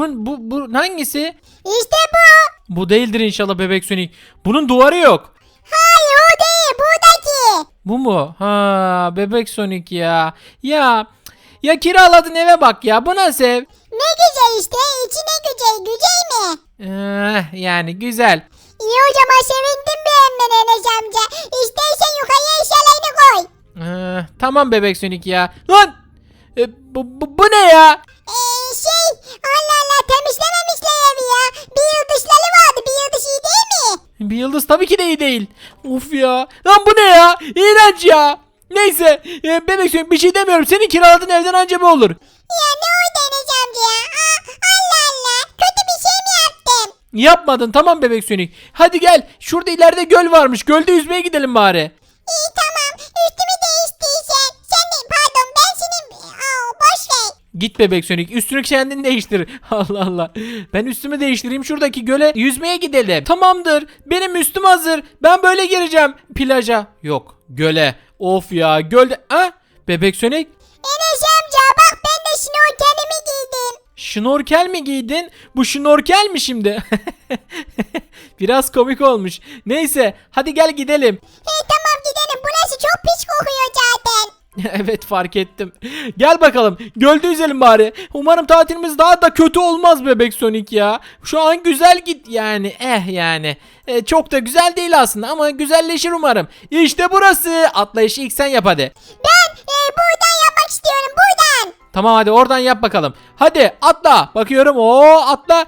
Bu, bu, bu hangisi? İşte bu. Bu değildir inşallah bebek Sonic. Bunun duvarı yok. Hayır o değil buradaki. Bu mu? Ha bebek Sonic ya. Ya ya kiraladın eve bak ya. Bu nasıl ev? Ne güzel işte. İçi ne güzel. Güzel mi? Eh, yani güzel. İyi o zaman sevindim beğenmen Enes amca. İstersen yukarıya eşyalarını koy. Eh, tamam bebek Sonic ya. Lan! E, bu, bu, bu ne ya? Eee şey Allah Allah temizlememişler evi ya. Bir yıldızları vardı. Bir yıldız iyi değil mi? Bir yıldız tabii ki de iyi değil. Of ya. Lan bu ne ya? İğrenç ya. Neyse e, bebek Sonic bir şey demiyorum. Senin kiraladığın evden anca bu olur. Ya ne oldu Enes amca ya? Aa, Allah Allah. Kötü bir şey mi yaptım? Yapmadın tamam bebek Sonic. Hadi gel. Şurada ileride göl varmış. Gölde yüzmeye gidelim bari. İyi Git bebek Sonic üstünü kendin değiştir. Allah Allah. Ben üstümü değiştireyim şuradaki göle yüzmeye gidelim. Tamamdır. Benim üstüm hazır. Ben böyle gireceğim plaja. Yok göle. Of ya gölde. Ha? Bebek Sonic Enes amca bak ben de şnorkelimi giydim. şnorkel mi giydin? Bu şnorkel mi şimdi? Biraz komik olmuş. Neyse hadi gel gidelim. Hey tamam gidelim. Burası çok pis kokuyor zaten. evet fark ettim. Gel bakalım. Gölde yüzelim bari. Umarım tatilimiz daha da kötü olmaz bebek Sonic ya. Şu an güzel git yani. Eh yani. Eh, çok da güzel değil aslında ama güzelleşir umarım. İşte burası. Atlayışı ilk sen yap hadi. Ben e, buradan yapmak istiyorum. Buradan. Tamam hadi oradan yap bakalım. Hadi atla. Bakıyorum. Oo atla.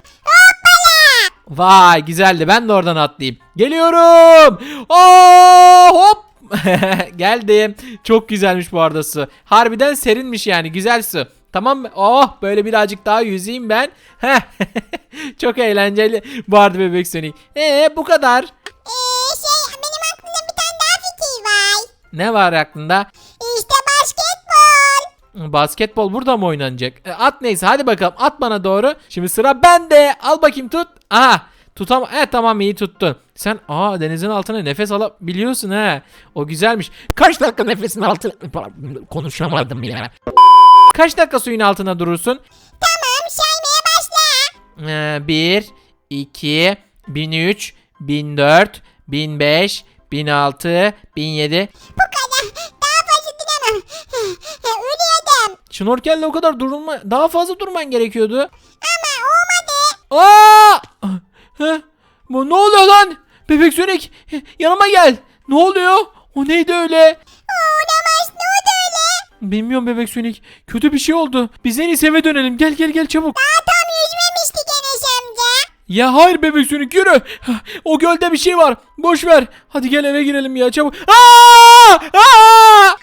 Vay güzeldi. Ben de oradan atlayayım. Geliyorum. Aa, hop. Geldim. Çok güzelmiş bu arada su. Harbiden serinmiş yani. Güzel su. Tamam mı? Oh böyle birazcık daha yüzeyim ben. Çok eğlenceli. Vardı bebek Sonic. Ee bu kadar. Eee şey benim aklımda bir tane daha fikir var. Ne var aklında? İşte basketbol. Basketbol burada mı oynanacak? E, at neyse hadi bakalım at bana doğru. Şimdi sıra bende. Al bakayım tut. Aha tutam. Evet tamam iyi tuttun. Sen aa denizin altına nefes alabiliyorsun ha. O güzelmiş. Kaç dakika nefesin altına konuşamadım ya. Kaç dakika suyun altına durursun? Tamam saymaya başla. Ee, 1 2 1003 1004 1005 1006 1007 Bu kadar. Daha fazla duramam. Ölüyordum. Şnorkelle o kadar durulma daha fazla durman gerekiyordu. Ama olmadı. Aa! Bu ne oluyor lan? Bebek Sonic yanıma gel. Ne oluyor? O neydi öyle? Olamaz. Ne oldu öyle? Bilmiyorum Bebek Sonic. Kötü bir şey oldu. Biz en iyisi eve dönelim. Gel gel gel çabuk. Daha tam yüzmemiştik Enes amca. Ya hayır Bebek Sonic yürü. O gölde bir şey var. Boş ver. Hadi gel eve girelim ya çabuk. Aa! Aa!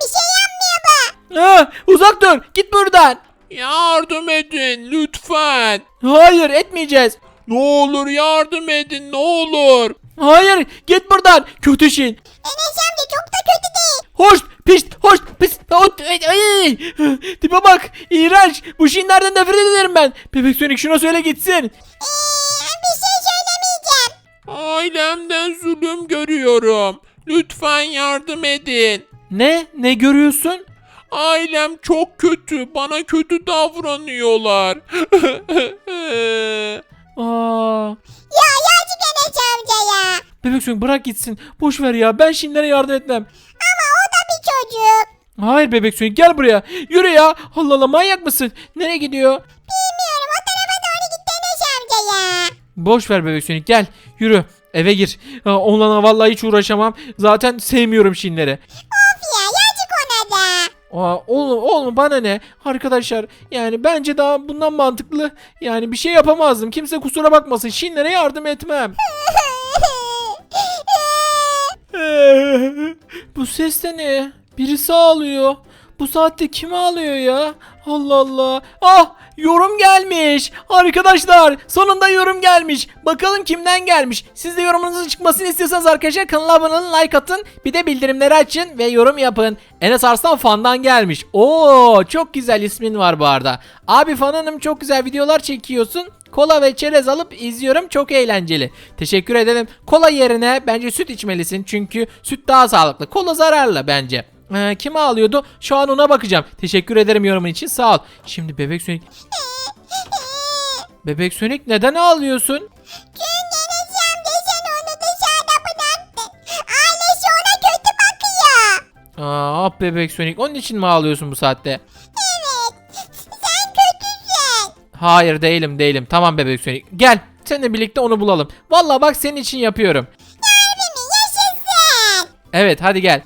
Bir şey. Aa! Uzak dur. Git buradan. Yardım edin lütfen. Hayır etmeyeceğiz. Ne olur yardım edin ne olur. Hayır git buradan. Kötü şey. Enes amca çok da kötü değil. Hoş, pis, hoş, pis, ot, ay, ay. Tipe bak, iğrenç. Bu şinlerden nefret ederim ben. Bebek Sonic şuna söyle gitsin. Eee bir şey söylemeyeceğim. Ailemden zulüm görüyorum. Lütfen yardım edin. Ne? Ne görüyorsun? Ailem çok kötü. Bana kötü davranıyorlar. Aa, Ya yazık Enes amca ya. Bebek Sonic bırak gitsin. Boş ver ya. Ben şinlere yardım etmem. Ama o da bir çocuk. Hayır Bebek Sonic gel buraya. Yürü ya. Allah Allah manyak mısın? Nereye gidiyor? Bilmiyorum o tarafa doğru gitti Enes amca ya. Boş ver Bebek Sonic gel. Yürü. Eve gir. Ha, Onunla vallahi hiç uğraşamam. Zaten sevmiyorum şinleri. Of Aa, oğlum oğlum bana ne? Arkadaşlar yani bence daha bundan mantıklı. Yani bir şey yapamazdım. Kimse kusura bakmasın. Şinlere yardım etmem. Bu ses de ne? Birisi ağlıyor. Bu saatte kim ağlıyor ya? Allah Allah. Ah yorum gelmiş. Arkadaşlar sonunda yorum gelmiş. Bakalım kimden gelmiş. Siz de yorumunuzun çıkmasını istiyorsanız arkadaşlar kanala abone olun like atın. Bir de bildirimleri açın ve yorum yapın. Enes Arslan fandan gelmiş. Oo çok güzel ismin var bu arada. Abi fanınım çok güzel videolar çekiyorsun. Kola ve çerez alıp izliyorum. Çok eğlenceli. Teşekkür ederim. Kola yerine bence süt içmelisin. Çünkü süt daha sağlıklı. Kola zararlı bence. Ee, kim ağlıyordu? Şu an ona bakacağım. Teşekkür ederim yorumun için sağ ol. Şimdi bebek sönük. Bebek sönük neden ağlıyorsun? Çünkü Enes amca sen onu dışarıda bıraktın. Ailesi ona kötü bakıyor. Aa, ah bebek sönük onun için mi ağlıyorsun bu saatte? Evet. Sen kötüsün. Hayır değilim değilim. Tamam bebek sönük. Gel seninle birlikte onu bulalım. Vallahi bak senin için yapıyorum. Mi? Yaşasın. Evet hadi gel.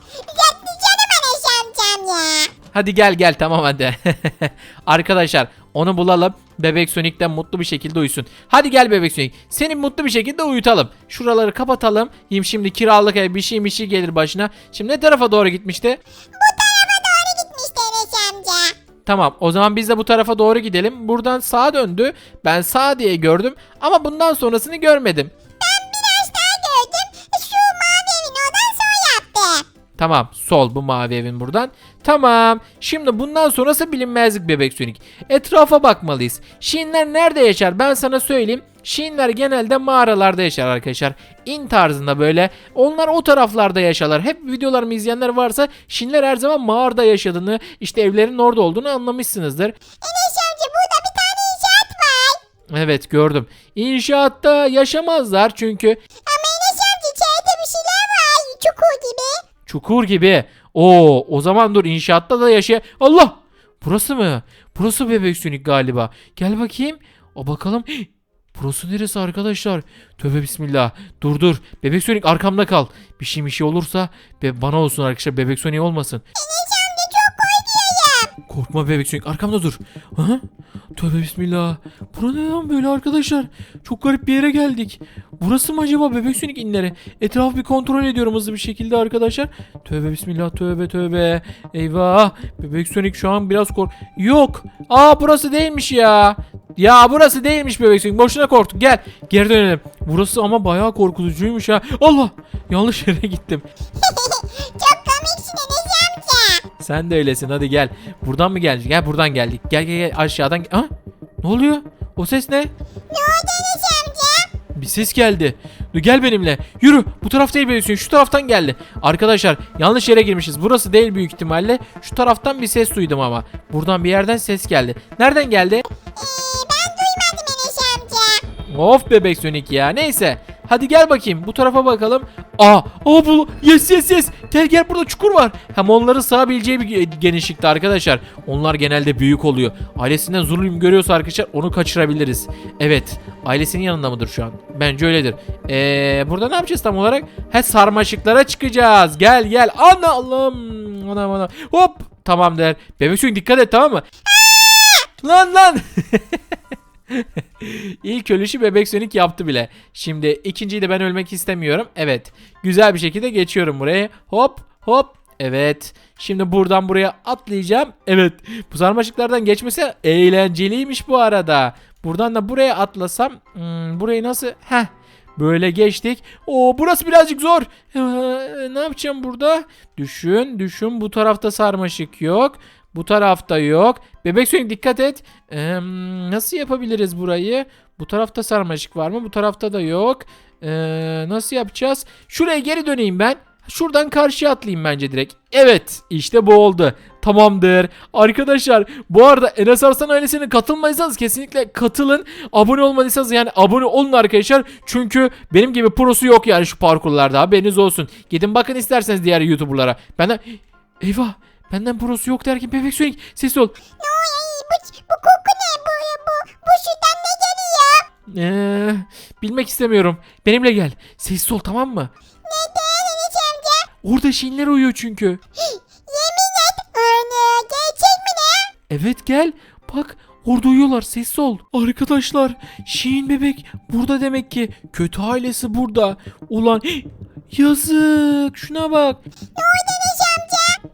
Hadi gel gel tamam hadi. Arkadaşlar onu bulalım. Bebek Sonic de mutlu bir şekilde uyusun. Hadi gel Bebek Sonic. Seni mutlu bir şekilde uyutalım. Şuraları kapatalım. Yim şimdi kiralık ev bir şey bir şey gelir başına. Şimdi ne tarafa doğru gitmişti? Bu tarafa doğru gitmişti Enes amca. Tamam o zaman biz de bu tarafa doğru gidelim. Buradan sağa döndü. Ben sağ diye gördüm ama bundan sonrasını görmedim. Tamam sol bu mavi evin buradan. Tamam şimdi bundan sonrası bilinmezlik bebek sönük. Etrafa bakmalıyız. Şiinler nerede yaşar ben sana söyleyeyim. Şiinler genelde mağaralarda yaşar arkadaşlar. İn tarzında böyle. Onlar o taraflarda yaşarlar. Hep videolarımı izleyenler varsa Şiinler her zaman mağarada yaşadığını işte evlerin orada olduğunu anlamışsınızdır. Enes amca burada bir tane inşaat var. Evet gördüm. İnşaatta yaşamazlar çünkü Ama Enes amca içeride bir şeyler var. Çukur gibi. Çukur gibi. Oo, o zaman dur inşaatta da yaşa. Allah! Burası mı? Burası bebek sönük galiba. Gel bakayım. O bakalım. Burası neresi arkadaşlar? Tövbe bismillah. Dur dur. Bebek sönük arkamda kal. Bir şey bir şey olursa be bana olsun arkadaşlar. Bebek sönük olmasın. Korkma bebek sönük arkamda dur. Aha. Tövbe bismillah. Bura ne lan böyle arkadaşlar? Çok garip bir yere geldik. Burası mı acaba bebek sönük inleri? Etrafı bir kontrol ediyorum hızlı bir şekilde arkadaşlar. Tövbe bismillah tövbe tövbe. Eyvah. Bebek sönük şu an biraz kork... Yok. Aa burası değilmiş ya. Ya burası değilmiş bebek sönük. Boşuna korktuk. Gel. Geri dönelim. Burası ama bayağı korkutucuymuş ha. Allah. Yanlış yere gittim. çok. Sen de öylesin hadi gel. Buradan mı geldik? Gel buradan geldik. Gel gel gel aşağıdan. Ha? Ne oluyor? O ses ne? Ne oldu Enes amca? Bir ses geldi. Dur gel benimle. Yürü. Bu taraf değil Sonic. Şu taraftan geldi. Arkadaşlar yanlış yere girmişiz. Burası değil büyük ihtimalle. Şu taraftan bir ses duydum ama. Buradan bir yerden ses geldi. Nereden geldi? Ee, ben duymadım Enes amca. Of bebek Sonic ya. Neyse. Hadi gel bakayım. Bu tarafa bakalım. Aa, aa bu. Yes yes yes. Gel gel burada çukur var. Hem onları sığabileceği bir ge- genişlikte arkadaşlar. Onlar genelde büyük oluyor. Ailesinden zulüm görüyorsa arkadaşlar onu kaçırabiliriz. Evet. Ailesinin yanında mıdır şu an? Bence öyledir. Ee, burada ne yapacağız tam olarak? He sarmaşıklara çıkacağız. Gel gel. Ana Allah'ım. Anam anam. Hop. Tamamdır. Bebek Sonic dikkat et tamam mı? Lan lan. İlk ölüşü bebek sönük yaptı bile. Şimdi ikinciyi de ben ölmek istemiyorum. Evet. Güzel bir şekilde geçiyorum buraya. Hop hop. Evet. Şimdi buradan buraya atlayacağım. Evet. Bu sarmaşıklardan geçmesi eğlenceliymiş bu arada. Buradan da buraya atlasam. Hmm, burayı nasıl? Heh. Böyle geçtik. Oo burası birazcık zor. Ne yapacağım burada? Düşün, düşün. Bu tarafta sarmaşık yok. Bu tarafta yok. Bebek Sonic dikkat et. Ee, nasıl yapabiliriz burayı? Bu tarafta sarmaşık var mı? Bu tarafta da yok. Ee, nasıl yapacağız? Şuraya geri döneyim ben. Şuradan karşıya atlayayım bence direkt. Evet işte bu oldu. Tamamdır. Arkadaşlar bu arada Enes Arslan ailesine katılmadıysanız kesinlikle katılın. Abone olmadıysanız yani abone olun arkadaşlar. Çünkü benim gibi prosu yok yani şu parkurlarda haberiniz olsun. Gidin bakın isterseniz diğer YouTuber'lara. Benden... Eyvah benden prosu yok derken bebek Sonic ses ol. Bu, bu koku ne? Bu, bu, bu şuradan ne geliyor? Ee, bilmek istemiyorum. Benimle gel. Sessiz ol tamam mı? Neden Enes amca? Orada şinler uyuyor çünkü. Yemin et. Ana gerçek mi ne? Evet gel. Bak orada uyuyorlar sessiz ol. Arkadaşlar Şiin bebek burada demek ki. Kötü ailesi burada. Ulan yazık şuna bak. Amca?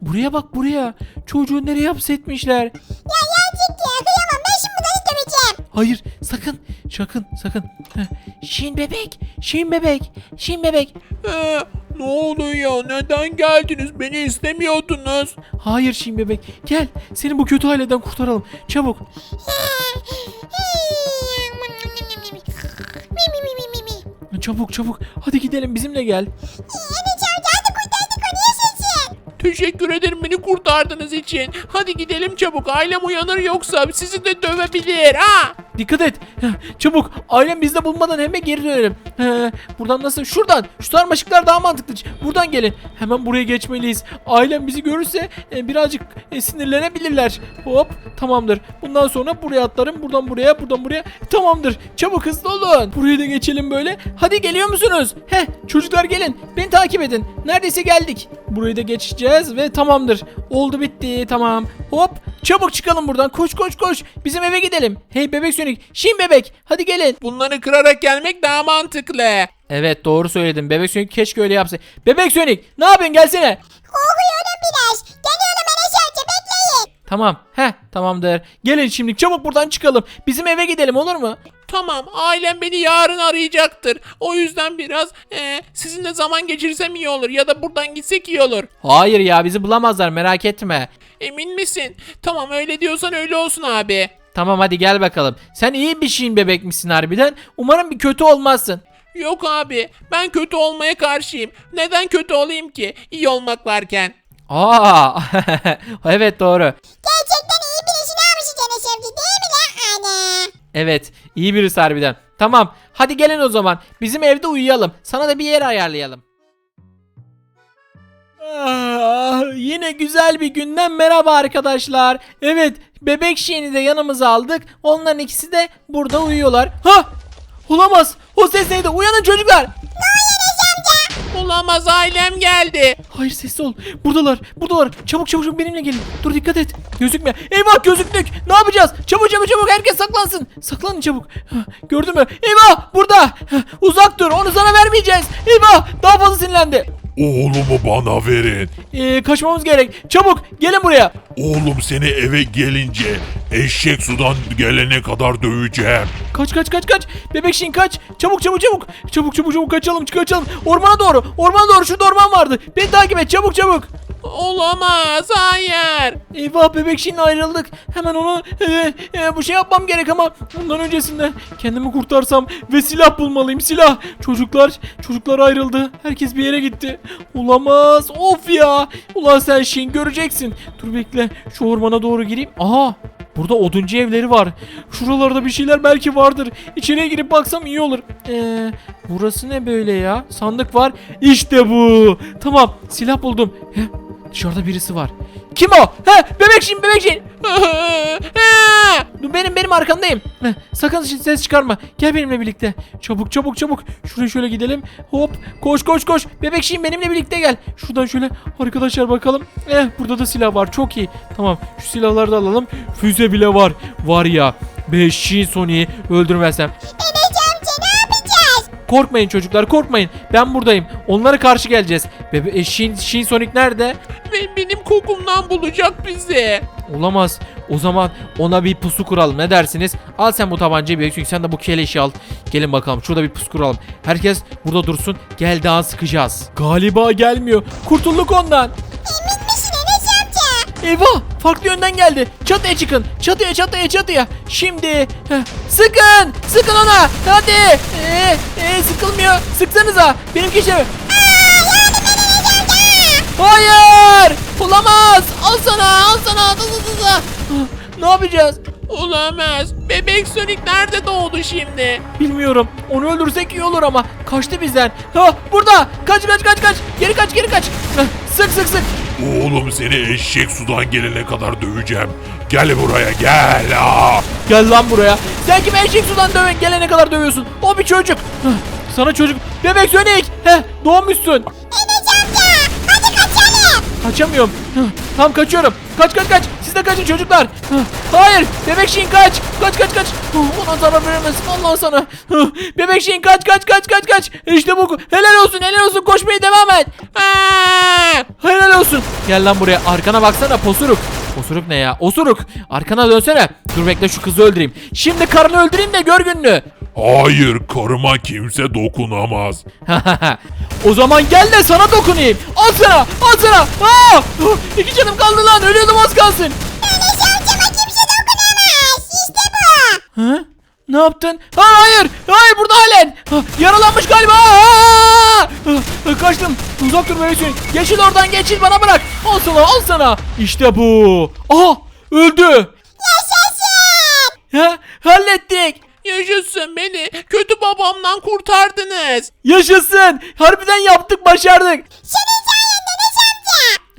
Buraya bak buraya. Çocuğu nereye hapsetmişler? Ya gerçek ya kıyamam. Ben şimdi bunları döveceğim. Hayır sakın sakın sakın. Heh, Şiin bebek Şiin bebek Şiin bebek. Ee, ne oluyor? Neden geldiniz? Beni istemiyordunuz. Hayır Şiin bebek gel seni bu kötü aileden kurtaralım çabuk. Mi mi mi mi mi mi. Çabuk çabuk hadi gidelim bizimle gel. Teşekkür ederim beni kurtardığınız için. Hadi gidelim çabuk. Ailem uyanır yoksa sizi de dövebilir. Ha? Dikkat et. Çabuk. Ailem bizde bulmadan hemen geri dönelim. He, buradan nasıl? Şuradan. Şu sarmaşıklar daha mantıklı. Buradan gelin. Hemen buraya geçmeliyiz. Ailem bizi görürse e, birazcık e, sinirlenebilirler. Hop. Tamamdır. Bundan sonra buraya atlarım. Buradan buraya, buradan buraya. Tamamdır. Çabuk hızlı olun. Buraya da geçelim böyle. Hadi geliyor musunuz? Heh. Çocuklar gelin. Beni takip edin. Neredeyse geldik. Burayı da geçeceğiz ve tamamdır. Oldu bitti. Tamam. Hop. Çabuk çıkalım buradan. Koş koş koş. Bizim eve gidelim. Hey bebek sönük. Şin bebek. Hadi gelin. Bunları kırarak gelmek daha mantıklı. Evet doğru söyledin. Bebek sönük keşke öyle yapsa. Bebek sönük. Ne yapıyorsun gelsene. Korkuyorum biraz. Geliyorum Enes amca bekleyin. Tamam. Heh tamamdır. Gelin şimdi çabuk buradan çıkalım. Bizim eve gidelim olur mu? Tamam ailem beni yarın arayacaktır. O yüzden biraz e, sizinle zaman geçirsem iyi olur ya da buradan gitsek iyi olur. Hayır ya bizi bulamazlar merak etme. Emin misin? Tamam öyle diyorsan öyle olsun abi. Tamam hadi gel bakalım. Sen iyi bir şeyin bebek misin harbiden? Umarım bir kötü olmazsın. Yok abi ben kötü olmaya karşıyım. Neden kötü olayım ki? İyi olmak varken. Aa evet doğru. Gerçekten iyi birisini almışsın Enes amca değil mi lan ana? Evet iyi birisi harbiden. Tamam hadi gelin o zaman. Bizim evde uyuyalım. Sana da bir yer ayarlayalım. Ah, yine güzel bir günden merhaba arkadaşlar. Evet bebek şeyini de yanımıza aldık. Onların ikisi de burada uyuyorlar. Ha olamaz. O ses neydi? Uyanın çocuklar. Olamaz ailem geldi. Hayır sessiz ol. Buradalar. Buradalar. Çabuk çabuk benimle gelin. Dur dikkat et. Gözükme. Eyvah gözüktük. Ne yapacağız? Çabuk çabuk çabuk herkes saklansın. Saklanın çabuk. Gördün mü? Eyvah burada. Uzak dur. Onu sana vermeyeceğiz. Eyvah daha fazla sinirlendi. Oğlumu bana verin. Ee, kaçmamız gerek. Çabuk gelin buraya. Oğlum seni eve gelince eşek sudan gelene kadar döveceğim. Kaç kaç kaç kaç. Bebek Şin kaç. Çabuk çabuk çabuk. Çabuk çabuk çabuk kaçalım kaçalım. Ormana doğru. Ormana doğru. Şurada orman vardı. Beni takip et çabuk çabuk. Olamaz hayır. Eyvah bebek şimdi ayrıldık. Hemen onu e, e, bu şey yapmam gerek ama ondan öncesinde kendimi kurtarsam ve silah bulmalıyım silah. Çocuklar çocuklar ayrıldı. Herkes bir yere gitti. Olamaz. Of ya. Ulan sen Şin göreceksin. Dur bekle. Şu ormana doğru gireyim. Aha. Burada oduncu evleri var. Şuralarda bir şeyler belki vardır. İçeriye girip baksam iyi olur. Ee, burası ne böyle ya? Sandık var. İşte bu. Tamam. Silah buldum. Heh, dışarıda birisi var. Kim o? He, bebek Şin, bebek benim benim arkandayım. Heh, sakın ses çıkarma. Gel benimle birlikte. Çabuk çabuk çabuk. Şuraya şöyle gidelim. Hop. Koş koş koş. Bebek benimle birlikte gel. Şuradan şöyle arkadaşlar bakalım. Eh burada da silah var. Çok iyi. Tamam. Şu silahları da alalım. Füze bile var. Var ya. 5 Shin Sony'yi öldürmezsem. Korkmayın çocuklar korkmayın. Ben buradayım. Onlara karşı geleceğiz. Bebe e, Shin, Shin Sonic nerede? Ve benim kokumdan bulacak bizi. Olamaz. O zaman ona bir pusu kuralım. Ne dersiniz? Al sen bu tabancayı bir çünkü sen de bu keleşi al. Gelin bakalım şurada bir pusu kuralım. Herkes burada dursun. Gel daha sıkacağız. Galiba gelmiyor. Kurtulduk ondan. Emin? Eyvah! Farklı yönden geldi. Çatıya çıkın. Çatıya çatıya çatıya. Şimdi heh, sıkın. Sıkın ona. Hadi. Ee, ee, sıkılmıyor. Sıksanıza. Benimki şey. Hayır! Olamaz! Al sana! Al sana! Al, al, al, al. Ne yapacağız? Olamaz. Bebek Sonic nerede doğdu şimdi? Bilmiyorum. Onu öldürsek iyi olur ama. Kaçtı bizden. Ha burada. Kaç kaç kaç kaç. Geri kaç geri kaç. Sık sık sık. Oğlum seni eşek sudan gelene kadar döveceğim. Gel buraya gel. Aa. Gel lan buraya. Sen kimi eşek sudan döve gelene kadar dövüyorsun. O bir çocuk. Sana çocuk. Bebek Sonic. Heh, doğmuşsun. Enes amca hadi kaçalım. Kaçamıyorum. Tam kaçıyorum. Kaç kaç kaç. De kaçın çocuklar. Hayır. Bebek Şin kaç. Kaç kaç kaç. Ona zarar veremezsin Allah sana. Bebek Şin kaç kaç kaç kaç kaç. İşte bu. Helal olsun helal olsun. Koşmaya devam et. Helal olsun. Gel lan buraya. Arkana baksana posuruk. Posuruk ne ya? Osuruk. Arkana dönsene. Dur bekle şu kızı öldüreyim. Şimdi karını öldüreyim de gör gününü. Hayır karıma kimse dokunamaz. o zaman gel de sana dokunayım. Al sana. Al sana. Aa! İki canım kaldı lan. Ölüyordum az kalsın. Hı? Ne yaptın? Ha, hayır. Hayır burada halen. Ha, yaralanmış galiba. Aa! Ah, Kaçtım. Uzak dur Sonic. Geçil oradan geçil bana bırak. Al sana al sana. İşte bu. Aha öldü. Yaşasın. Ha, hallettik. Yaşasın beni kötü babamdan kurtardınız. Yaşasın. Harbiden yaptık başardık. Senin.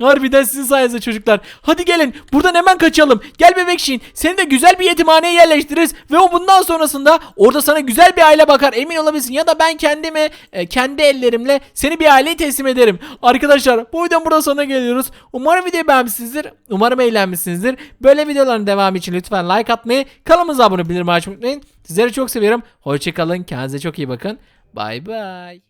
Harbiden sizin sayenizde çocuklar. Hadi gelin buradan hemen kaçalım. Gel bebekşin. Seni de güzel bir yetimhaneye yerleştiririz. Ve o bundan sonrasında orada sana güzel bir aile bakar. Emin olabilirsin. Ya da ben kendimi e, kendi ellerimle seni bir aileye teslim ederim. Arkadaşlar bu videonun burada sonuna geliyoruz. Umarım videoyu beğenmişsinizdir. Umarım eğlenmişsinizdir. Böyle videoların devamı için lütfen like atmayı, kanalımıza abone bildirim açmayı unutmayın. Sizleri çok seviyorum. Hoşçakalın. Kendinize çok iyi bakın. Bay bay.